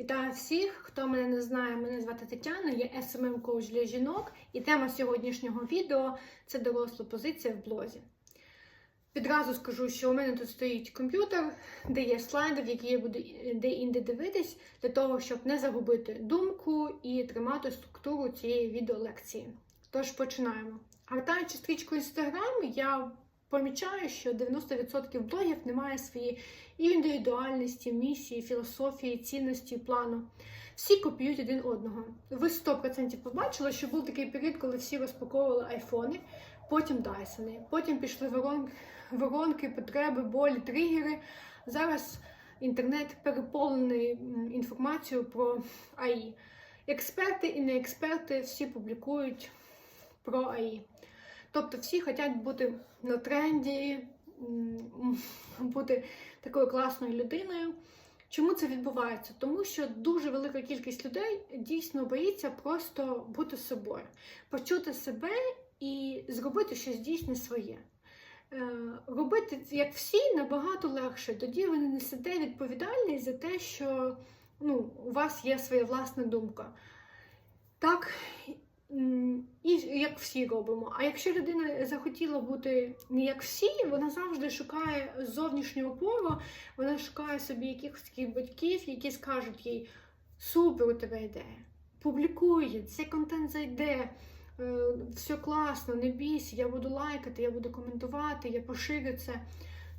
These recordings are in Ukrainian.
Вітаю всіх, хто мене не знає, мене звати Тетяна, я smm коуч для жінок, і тема сьогоднішнього відео це доросла позиція в блозі. Відразу скажу, що у мене тут стоїть комп'ютер, де є слайди, які я буду де-інде дивитись, для того, щоб не загубити думку і тримати структуру цієї відеолекції. Тож починаємо. Гортаючи стрічку Instagram, я помічаю, що 90% блогів немає своєї індивідуальності, місії, філософії, цінності, плану. Всі копіюють один одного. Ви 100% побачили, що був такий період, коли всі розпаковували айфони, потім Дайсони, потім пішли воронки, воронки, потреби, болі, тригери. Зараз інтернет переповнений інформацією про АІ. Експерти і не експерти всі публікують про АІ. Тобто всі хочуть бути на тренді, бути такою класною людиною. Чому це відбувається? Тому що дуже велика кількість людей дійсно боїться просто бути собою, почути себе і зробити щось дійсне своє. Е, Робити як всі набагато легше. Тоді ви не несете відповідальність за те, що ну, у вас є своя власна думка. Так, і як всі робимо. А якщо людина захотіла бути не як всі, вона завжди шукає зовнішню опору, вона шукає собі якихось таких батьків, які скажуть їй: супер у тебе ідея, публікуй, цей контент зайде. е, Все класно, не бійся, я буду лайкати, я буду коментувати, я поширю це.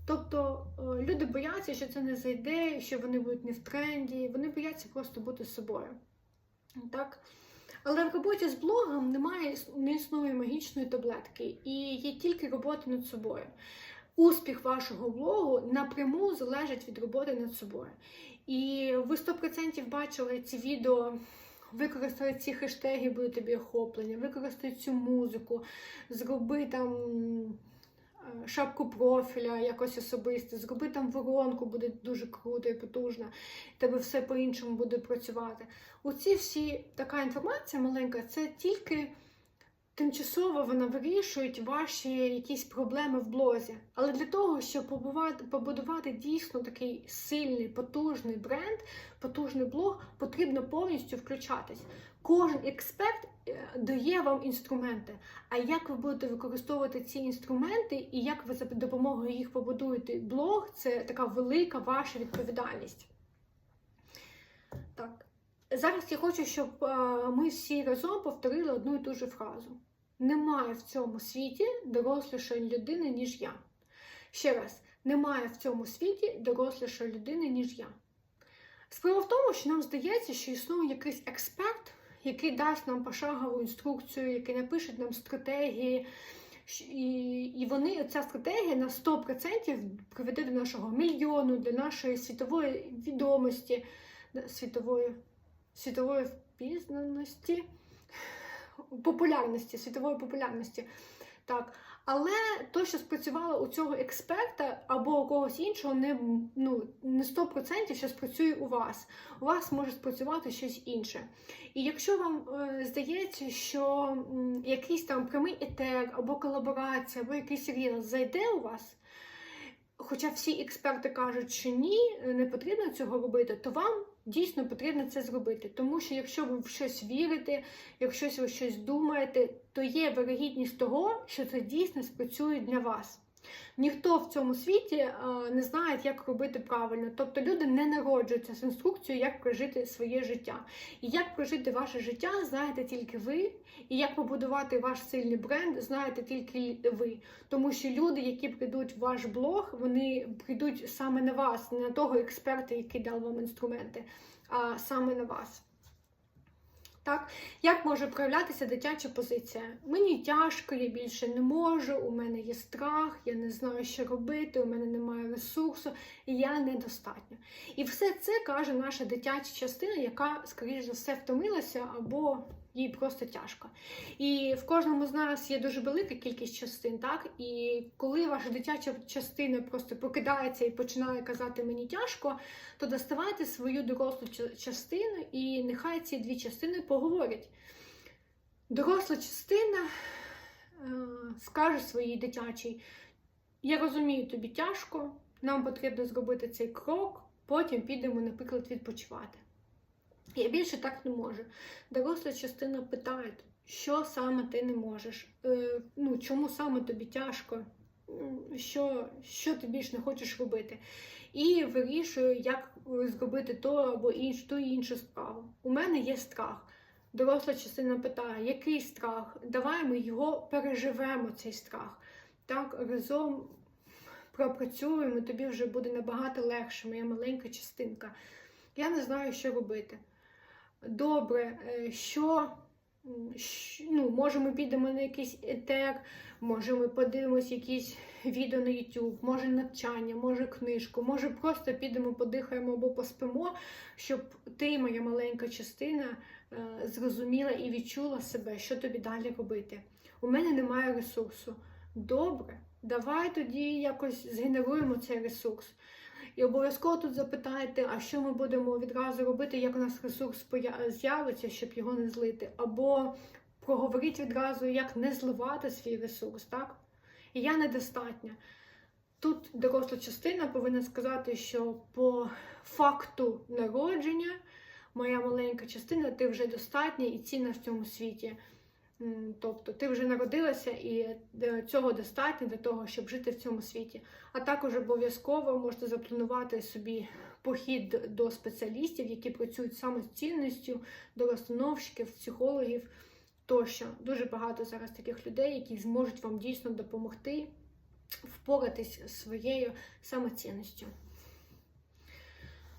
Тобто е, люди бояться, що це не зайде, що вони будуть не в тренді, вони бояться просто бути собою. Так? Але в роботі з блогом немає не існує магічної таблетки, і є тільки робота над собою. Успіх вашого блогу напряму залежить від роботи над собою. І ви 100% бачили ці відео. Використай ці хештеги, буде тобі охоплення, використай цю музику, зроби там шапку профіля якось особисто, зроби там воронку, буде дуже круто і потужно, тебе все по-іншому буде працювати. Оці всі така інформація маленька, це тільки тимчасово вона вирішують ваші якісь проблеми в блозі. Але для того, щоб побувати, побудувати дійсно такий сильний, потужний бренд, потужний блог, потрібно повністю включатись. Кожен експерт е, дає вам інструменти. А як ви будете використовувати ці інструменти і як ви за допомогою їх побудуєте блог, це така велика ваша відповідальність. Так. Зараз я хочу, щоб е, ми всі разом повторили одну і ту же фразу. Немає в цьому світі дорослішої людини, ніж я. Ще раз, немає в цьому світі дорослішої людини, ніж я. Справа в тому, що нам здається, що існує якийсь експерт, який дасть нам пошагову інструкцію, який напише нам стратегії. І, і вони, ця стратегія на 100% приведе до нашого мільйону, до нашої світової відомості, світової світової впізнаності, популярності, світової популярності. Так. Але то, що спрацювало у цього експерта або у когось іншого, не ну, не 100% що спрацює у вас. У вас може спрацювати щось інше. І якщо вам е, здається, що м, якийсь там прямий етер, або колаборація, або якийсь ріл зайде у вас, хоча всі експерти кажуть, що ні, не потрібно цього робити, то вам дійсно потрібно це зробити. Тому що якщо ви в щось вірите, якщо ви щось думаєте, то є вирогідність того, що це дійсно спрацює для вас. Ніхто в цьому світі е, не знає, як робити правильно. Тобто люди не народжуються з інструкцією, як прожити своє життя. І як прожити ваше життя, знаєте тільки ви, і як побудувати ваш сильний бренд, знаєте тільки ви. Тому що люди, які прийдуть в ваш блог, вони прийдуть саме на вас, не на того експерта, який дав вам інструменти, а саме на вас. Так, як може проявлятися дитяча позиція? Мені тяжко, я більше не можу, у мене є страх, я не знаю, що робити, у мене немає ресурсу, і я недостатньо. І все це каже наша дитяча частина, яка, скоріш за все, втомилася або їй просто тяжко. І в кожному з нас є дуже велика кількість частин, так? І коли ваша дитяча частина просто покидається і починає казати мені тяжко, то доставайте свою дорослу частину, і нехай ці дві частини поговорять. Доросла частина е, скаже своїй дитячій: Я розумію, тобі тяжко, нам потрібно зробити цей крок, потім підемо, наприклад, відпочивати. Я більше так не можу. Доросла частина питає, що саме ти не можеш, е, ну, чому саме тобі тяжко, що, що ти більш не хочеш робити. І вирішую, як зробити то або інш, ту іншу справу. У мене є страх. Доросла частина питає, який страх? Давай ми його переживемо, цей страх. Так, разом пропрацюємо, тобі вже буде набагато легше, моя маленька частинка. Я не знаю, що робити. Добре, е, що, ну, може ми підемо на якийсь етер, може ми подивимось якісь відео на YouTube, може навчання, може книжку, може просто підемо, подихаємо або поспимо, щоб ти, моя маленька частина, е, зрозуміла і відчула себе, що тобі далі робити. У мене немає ресурсу. Добре, давай тоді якось згенеруємо цей ресурс. І обов'язково тут запитайте, а що ми будемо відразу робити, як у нас ресурс з'явиться, щоб його не злити. Або проговоріть відразу, як не зливати свій ресурс, так? І я недостатня. Тут доросла частина повинна сказати, що по факту народження моя маленька частина, ти вже достатня і цінна в цьому світі. Тобто ти вже народилася і е, цього достатньо для того, щоб жити в цьому світі. А також обов'язково можете запланувати собі похід до спеціалістів, які працюють саме з цінністю, до розстановщиків, психологів тощо. Дуже багато зараз таких людей, які зможуть вам дійсно допомогти впоратись своєю самоцінністю.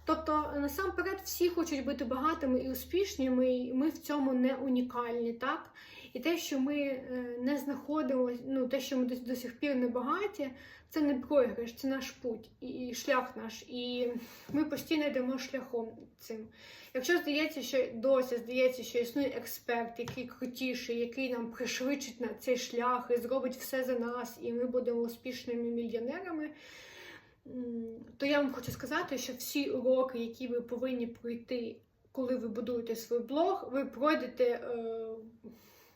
Тобто, насамперед, всі хочуть бути багатими і успішними, і ми в цьому не унікальні, так? І те, що ми е, не знаходимо, ну те, що ми до, до сих пір не багаті, це не програш, це наш путь і, і шлях наш. І ми постійно йдемо шляхом цим. Якщо здається, що досі здається, що існує експерт, який крутіший, який нам пришвидшить на цей шлях і зробить все за нас, і ми будемо успішними мільйонерами. То я вам хочу сказати, що всі уроки, які ви повинні пройти, коли ви будуєте свій блог, ви пройдете е,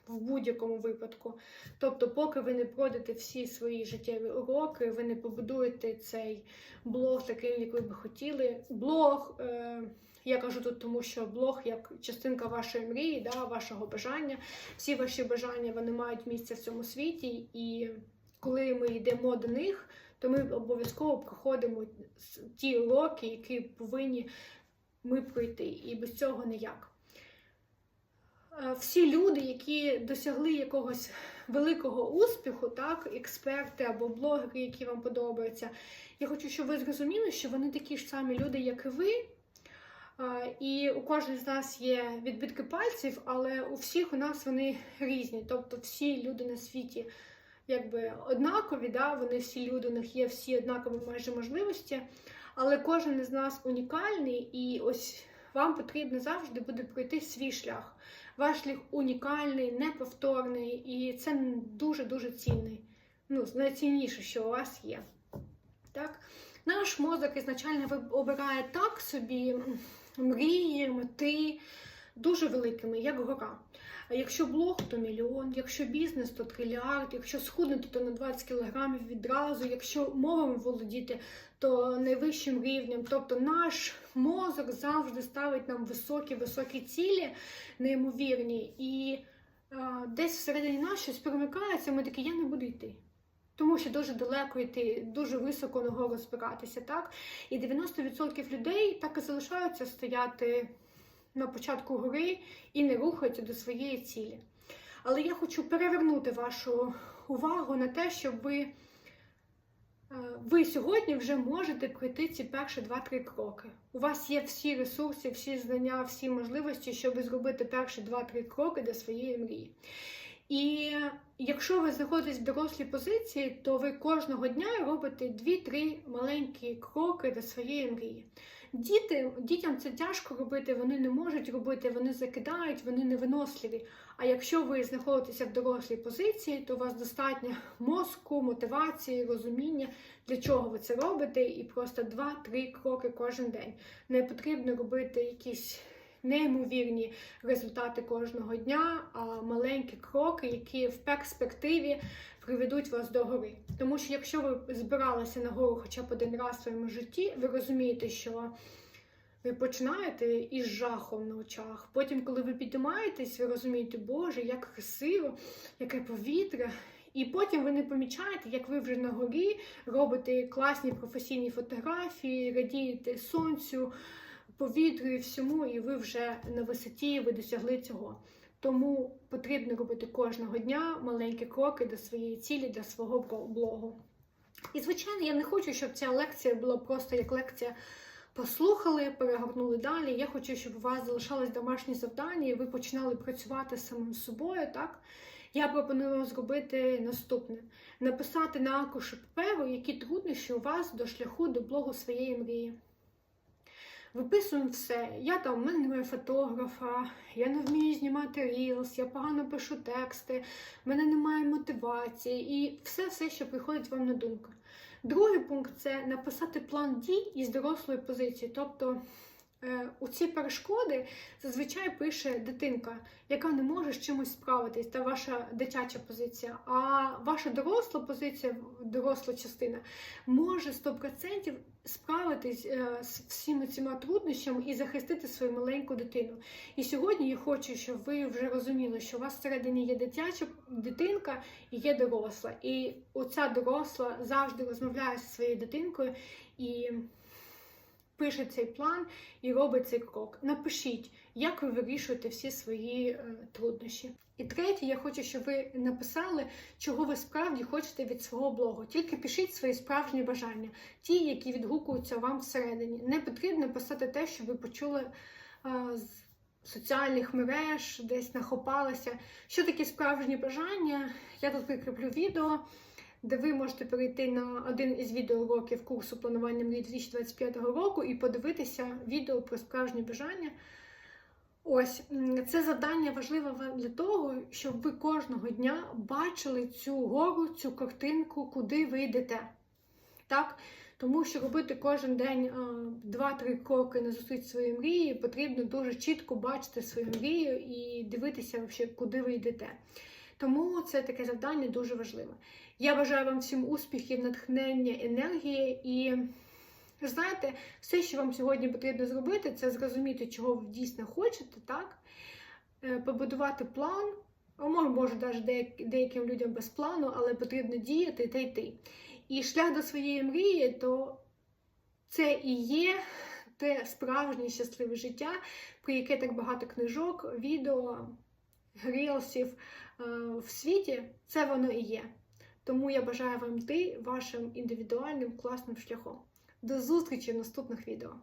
в будь-якому випадку. Тобто, поки ви не пройдете всі свої життєві уроки, ви не побудуєте цей блог таким, як ви би хотіли. Блог, е, я кажу тут, тому що блог як частинка вашої мрії, да, вашого бажання. Всі ваші бажання вони мають місце в цьому світі, і коли ми йдемо до них, то ми обов'язково проходимо ті уроки, які повинні ми пройти. І без цього ніяк. Е, Всі люди, які досягли якогось великого успіху, так, експерти або блогери, які вам подобаються, я хочу, щоб ви зрозуміли, що вони такі ж самі люди, як і ви. Е, І у кожного з нас є відбитки пальців, але у всіх у нас вони різні. Тобто всі люди на світі якби однакові, да? вони всі люди, у них є всі однакові майже можливості, але кожен із нас унікальний, і ось вам потрібно завжди буде пройти свій шлях. Ваш шлях унікальний, неповторний, і це дуже-дуже цінний. Ну, найцінніше, що у вас є. Так? Наш мозок ізначально обирає так собі мрії, мети дуже великими, як гора. Якщо блог, то мільйон, якщо бізнес, то трильярд, якщо схуднути, то на 20 кілограмів відразу, якщо мовами володіти, то найвищим рівнем. Тобто наш мозок завжди ставить нам високі-високі цілі, неймовірні. І а, десь всередині нас щось перемикається, ми такі, я не буду йти. Тому що дуже далеко йти, дуже високо ногу розбиратися, так? І 90% людей так і залишаються стояти на початку гори і не рухаються до своєї цілі. Але я хочу перевернути вашу увагу на те, щоб ви, е, ви сьогодні вже можете пройти ці перші 2-3 кроки. У вас є всі ресурси, всі знання, всі можливості, щоб зробити перші 2-3 кроки до своєї мрії. І якщо ви знаходитесь в дорослій позиції, то ви кожного дня робите 2-3 маленькі кроки до своєї мрії. Діти, дітям це тяжко робити, вони не можуть робити, вони закидають, вони невиносливі. А якщо ви знаходитеся в дорослій позиції, то у вас достатньо мозку, мотивації, розуміння, для чого ви це робите, і просто 2-3 кроки кожен день. Не потрібно робити якісь неймовірні результати кожного дня, а маленькі кроки, які в перспективі приведуть вас до гори. Тому що якщо ви збиралися на гору хоча б один раз в своєму житті, ви розумієте, що Ви починаєте із жахом на очах. Потім, коли ви піднімаєтесь, ви розумієте, Боже, як красиво, яке повітря. І потім ви не помічаєте, як ви вже на горі робите класні професійні фотографії, радієте сонцю, повітрю і всьому, і ви вже на висоті, ви досягли цього. Тому потрібно робити кожного дня маленькі кроки до своєї цілі, до свого блогу. І, звичайно, я не хочу, щоб ця лекція була просто як лекція. Послухали, перегорнули далі. Я хочу, щоб у вас залишалось домашні завдання, і ви починали працювати самим собою. Так я пропоную зробити наступне: написати на аркуші паперу, які труднощі у вас до шляху до блогу своєї мрії. Виписуємо все. Я там, в мене немає фотографа, я не вмію знімати рілс, я погано пишу тексти, в мене немає мотивації і все-все, що приходить вам на думку. Другий пункт це написати план дій із дорослої позиції. Тобто у ці перешкоди зазвичай пише дитинка, яка не може з чимось справитись, та ваша дитяча позиція. А ваша доросла позиція, доросла частина, може 100% справитись е, з всіма цими труднощами і захистити свою маленьку дитину. І сьогодні я хочу, щоб ви вже розуміли, що у вас всередині є дитяча дитинка і є доросла. І оця доросла завжди розмовляє зі своєю дитинкою і пише цей план і робить цей крок. Напишіть, як ви вирішуєте всі свої е, труднощі. І третє, я хочу, щоб ви написали, чого ви справді хочете від свого блогу. Тільки пишіть свої справжні бажання, ті, які відгукуються вам всередині. Не потрібно писати те, що ви почули а, з соціальних мереж, десь нахопалися. Що таке справжні бажання? Я тут прикріплю відео. Де ви можете перейти на один із відеоуроків курсу планування мрій 2025 року і подивитися відео про справжні бажання. Ось це завдання важливе для того, щоб ви кожного дня бачили цю гору, цю картинку, куди ви йдете. Так? Тому що робити кожен день 2-3 кроки на зустріч своєї мрії, потрібно дуже чітко бачити свою мрію і дивитися, куди ви йдете. Тому це таке завдання дуже важливе. Я бажаю вам всім успіхів, натхнення, енергії і. Знаєте, все, що вам сьогодні потрібно зробити, це зрозуміти, чого ви дійсно хочете, так? Е, побудувати план. Може, може, навіть деяким людям без плану, але потрібно діяти та йти. І шлях до своєї мрії, то це і є те справжнє щасливе життя, про яке так багато книжок, відео, рілсів е, в світі. Це воно і є. Тому я бажаю вам йти вашим індивідуальним класним шляхом. До зустрічі в наступних відео!